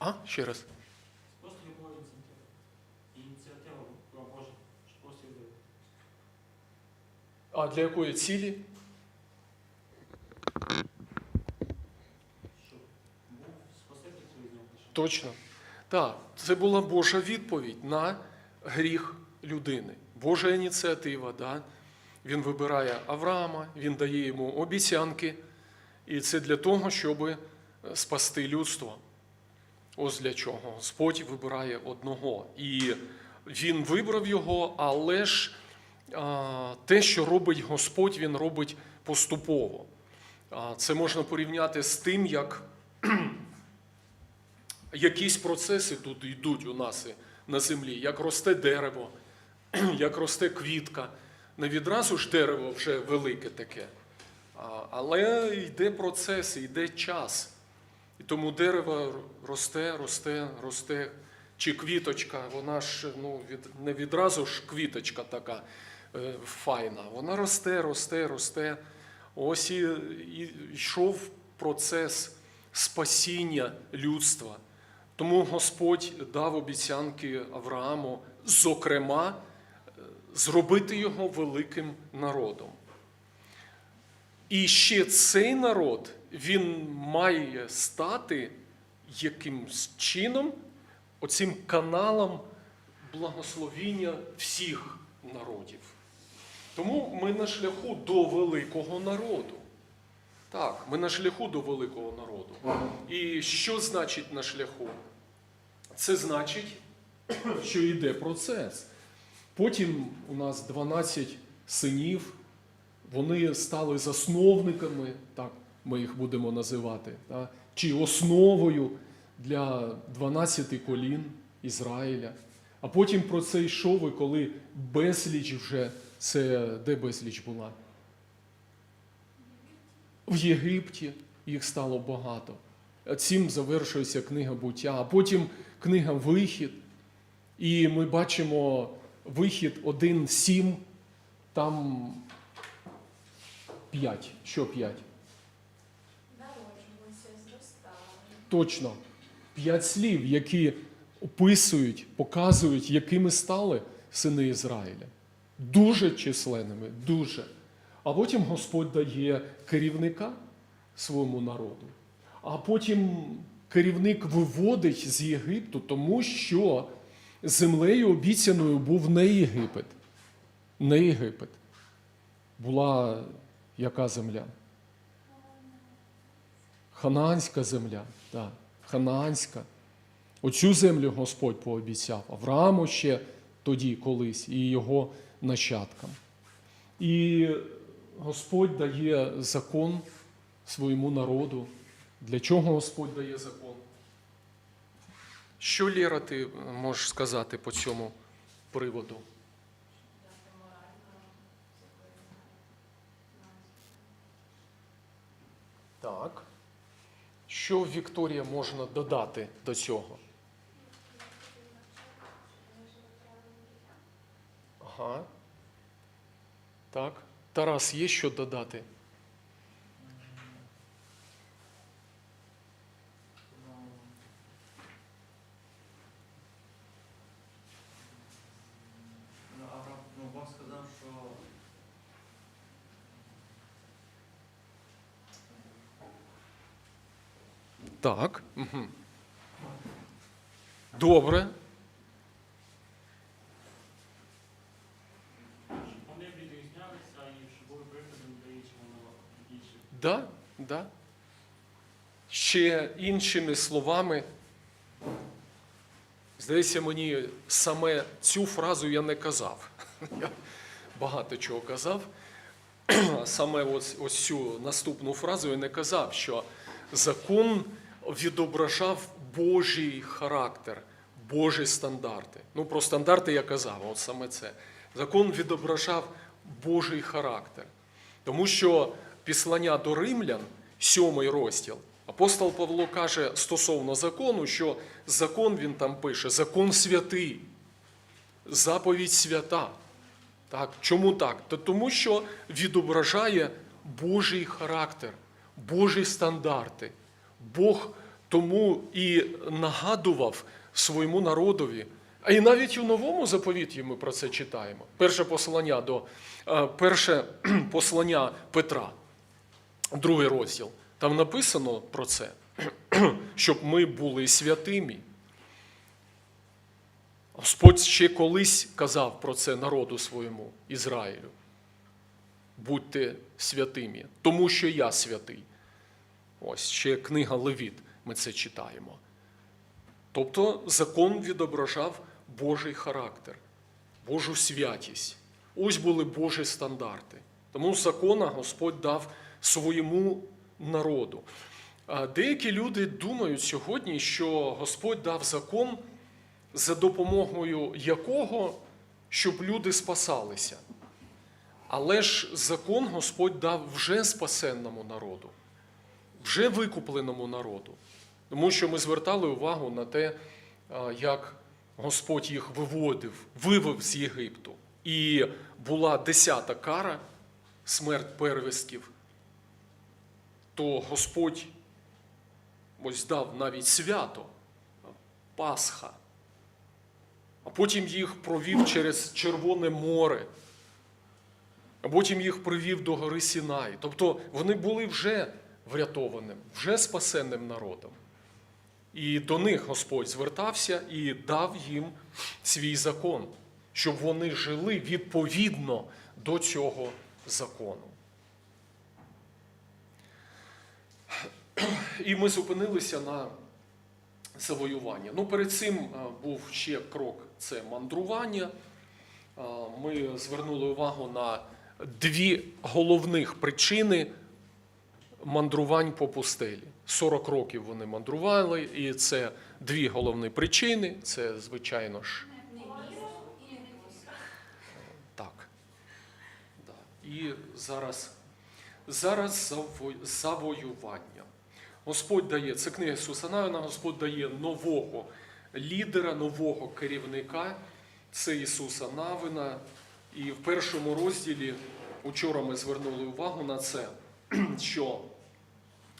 А? Ще раз. Просто ініціатива. І ініціатива була Божа, що просто любив. А для якої цілі? Щоб був спаситель свій. Точно. Так, це була Божа відповідь на гріх людини. Божа ініціатива. Да? Він вибирає Авраама, він дає йому обіцянки. І це для того, щоб спасти людство. Ось для чого. Господь вибирає одного. І він вибрав його, але ж те, що робить Господь, він робить поступово. Це можна порівняти з тим, як якісь процеси тут йдуть у нас на землі, як росте дерево, як росте квітка. Не відразу ж дерево вже велике таке, але йде процес, йде час. І тому дерево росте, росте, росте. Чи квіточка, вона ж ну, від, не відразу ж квіточка така е, файна. Вона росте, росте, росте. Ось і, і йшов процес спасіння людства. Тому Господь дав обіцянки Аврааму, зокрема, е, зробити його великим народом. І ще цей народ, він має стати якимсь чином оцим каналом благословіння всіх народів. Тому ми на шляху до великого народу. Так, ми на шляху до великого народу. І що значить на шляху? Це значить, що йде процес. Потім у нас 12 синів, вони стали засновниками, так ми їх будемо називати, так, чи основою для 12 колін Ізраїля. А потім про це йшов, і коли безліч вже, це де безліч була? В Єгипті їх стало багато. Цим завершується книга буття, а потім книга Вихід. І ми бачимо вихід 1.7, там 5. Що 5? Точно. П'ять слів, які описують, показують, якими стали сини Ізраїля. Дуже численними, дуже. А потім Господь дає керівника своєму народу. А потім керівник виводить з Єгипту, тому що землею обіцяною був не Єгипет. Не Єгипет. Була яка земля? Ханаанська земля. Так, Ханаанська. Оцю землю Господь пообіцяв Аврааму ще тоді колись і його нащадкам. І Господь дає закон своєму народу. Для чого Господь дає закон? Що Лєра, ти можеш сказати по цьому приводу? Так. Що Вікторія можна додати до цього? Ага. Так. Тарас, є що додати? Ну, Авраам, ну, Бог сказав, що Так. Угу. Добре. Вони відрізнялися і щоб були прикладом для інших. Да, да. Ще іншими словами, здається, мені саме цю фразу я не казав. Я багато чого казав. А Саме ось, ось цю наступну фразу я не казав, що закон відображав Божий характер, Божі стандарти. Ну, про стандарти я казав, от саме це. Закон відображав Божий характер. Тому що післання до римлян, сьомий розділ, апостол Павло каже стосовно закону, що закон він там пише, закон святий, заповідь свята. Так, чому так? Та тому що відображає Божий характер, Божі стандарти. Бог тому і нагадував своєму народові. А і навіть у новому заповіті ми про це читаємо. Перше послання до е, перше послання Петра, другий розділ. Там написано про це, щоб ми були святими. Господь ще колись казав про це народу своєму Ізраїлю. Будьте святими, тому що я святий. Ось ще книга Левіт, ми це читаємо. Тобто закон відображав Божий характер, Божу святість. Ось були Божі стандарти. Тому закона Господь дав своєму народу. Деякі люди думають сьогодні, що Господь дав закон, за допомогою якого щоб люди спасалися. Але ж закон Господь дав вже спасенному народу, вже викупленому народу. Тому що ми звертали увагу на те, як Господь їх виводив, вивів з Єгипту. І була десята кара, смерть первістків, то Господь ось дав навіть свято, Пасха. А потім їх провів через Червоне море, а потім їх привів до гори Сінай. Тобто вони були вже врятованим, вже спасенним народом. І до них Господь звертався і дав їм свій закон, щоб вони жили відповідно до цього закону. І ми зупинилися на завоювання. Ну, перед цим е, був ще крок це мандрування. Е, Ми звернули увагу на дві головних причини мандрувань по пустелі. 40 років вони мандрували, і це дві головні причини. Це, звичайно ж, так. І зараз, зараз заво- завоювання. Господь дає, це книга Ісуса Навина, Господь дає нового лідера, нового керівника. Це Ісуса Навина. І в першому розділі учора ми звернули увагу на це, що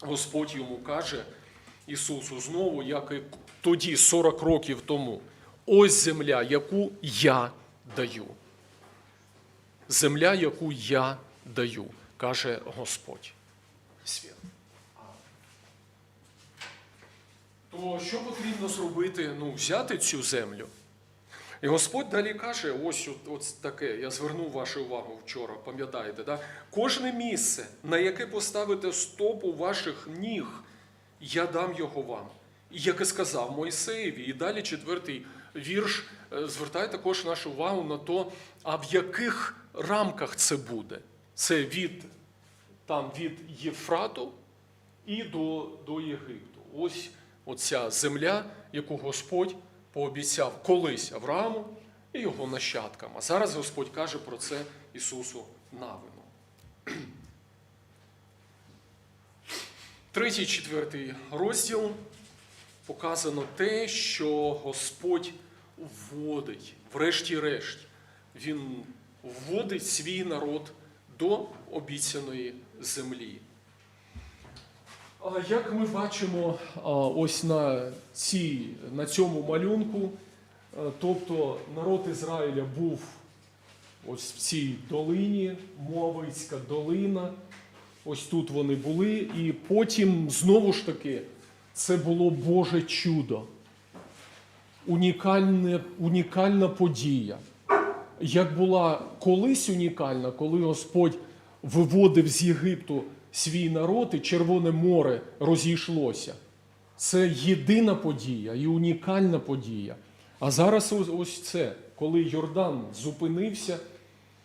Господь йому каже Ісусу знову, як і тоді, 40 років тому, ось земля, яку я даю. Земля, яку я даю, каже Господь. Свят. То що потрібно зробити? Ну, взяти цю землю. І Господь далі каже: ось от таке, я звернув вашу увагу вчора, пам'ятаєте, да? кожне місце, на яке поставите стопу ваших ніг, я дам його вам. Як і сказав Мойсеєві, і далі четвертий вірш е, звертає також нашу увагу на то, а в яких рамках це буде. Це від, там, від Єфрату і до, до Єгипту. Ось оця земля, яку Господь пообіцяв колись Аврааму і його нащадкам. А зараз Господь каже про це Ісусу Навину. Третій, четвертий розділ показано те, що Господь вводить, врешті-решт, Він вводить свій народ до обіцяної землі. Як ми бачимо ось на, цій, на цьому малюнку, е, тобто народ Ізраїля був ось в цій долині, Моавицька долина, ось тут вони були, і потім знову ж таки це було Боже чудо, унікальне, унікальна подія. Як була колись унікальна, коли Господь виводив з Єгипту свій народ, і Червоне море розійшлося. Це єдина подія і унікальна подія. А зараз ось- це, коли Йордан зупинився,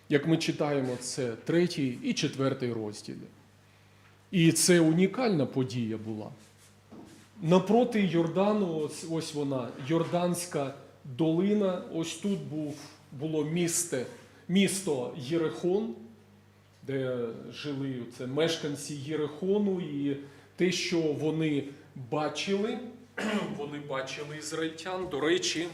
як ми читаємо, це третій і четвертий розділі. І це унікальна подія була. Напроти Йордану, ось, ось вона, Йорданська долина. Ось тут був, було місце, місто Єрехон, де жили це мешканці Єрихону, і те, що вони бачили, вони бачили ізраїльтян. До речі,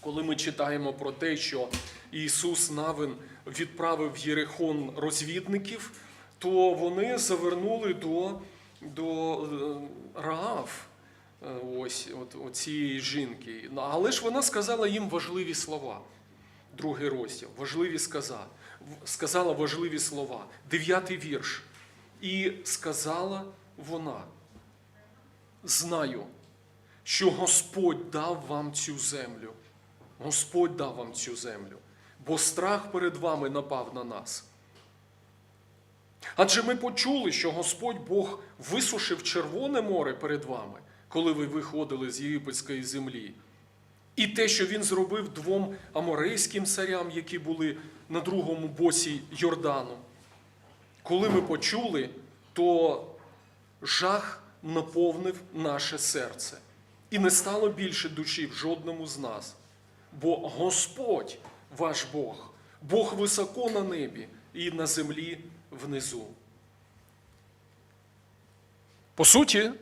коли ми читаємо про те, що Ісус Навин відправив в Єрихон розвідників, то вони завернули до, до е, Раав, ось от, цієї жінки. Але ж вона сказала їм важливі слова. Другий розділ. Важливі сказа, сказала важливі слова. Дев'ятий вірш. І сказала вона: Знаю, що Господь дав вам цю землю. Господь дав вам цю землю, бо страх перед вами напав на нас. Адже ми почули, що Господь Бог висушив Червоне море перед вами, коли ви виходили з єгипетської землі. І те, що він зробив двом аморейським царям, які були на другому боці Йордану. Коли ми почули, то жах наповнив наше серце. І не стало більше душі в жодному з нас. Бо Господь ваш Бог, Бог високо на небі і на землі внизу. По суті,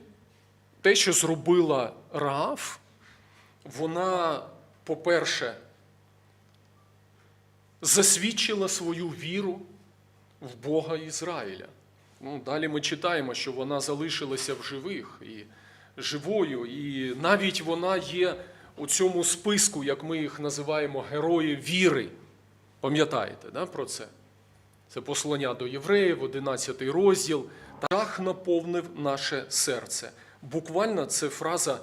те, що зробила Раав, вона, по-перше, засвідчила свою віру в Бога Ізраїля. Ну, далі ми читаємо, що вона залишилася в живих і живою, і навіть вона є у цьому списку, як ми їх називаємо, герої віри. Пам'ятаєте да, про це? Це послання до євреїв, 11 розділ. Жах наповнив наше серце. Буквально це фраза